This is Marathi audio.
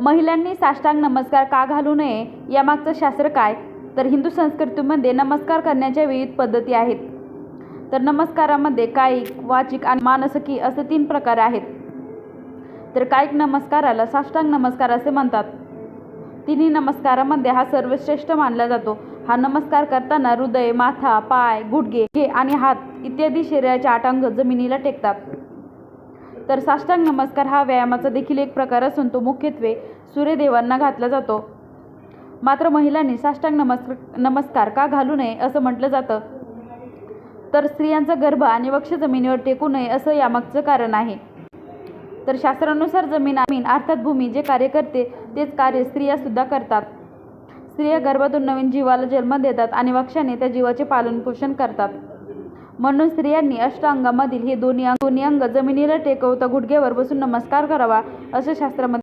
महिलांनी साष्टांग नमस्कार का घालू नये यामागचं शास्त्र काय? तर हिंदू संस्कृतीमध्ये नमस्कार करण्याच्या विविध पद्धती आहेत. तर नमस्कारामध्ये कायिक वाचिक आणि मानसकी असे तीन प्रकार आहेत. तर कायिक नमस्काराला साष्टांग नमस्कार असे म्हणतात. तिन्ही नमस्कारामध्ये हा सर्वश्रेष्ठ मानला जातो. हा नमस्कार करताना हृदय माथा पाय गुडघे हे आणि हात इत्यादी शरीराचे आटांग जमिनीला टेकतात. तर साष्टांग नमस्कार हा व्यायामाचा देखील एक प्रकार असून तो मुख्यत्वे सूर्यदेवांना घातला जातो. मात्र महिलांनी साष्टांग नमस्कार नमस्कार का घालू नये असं म्हटलं जातं? तर स्त्रियांचा गर्भ आणि वक्ष जमिनीवर टेकू नये असं यामागचं कारण आहे. तर शास्त्रानुसार जमीन आमीन अर्थात भूमी जे कार्य करते तेच कार्य स्त्रियासुद्धा करतात. स्त्रिया गर्भातून नवीन जीवाला जन्म देतात आणि वक्षाने त्या जीवाचे पालनपोषण करतात. म्हणून स्त्रियांनी अष्टांगामधील हे दोन्ही अंग दोन्ही अंग जमिनीला टेकवता गुडघ्यावर बसून नमस्कार करावा असं शास्त्रामध्ये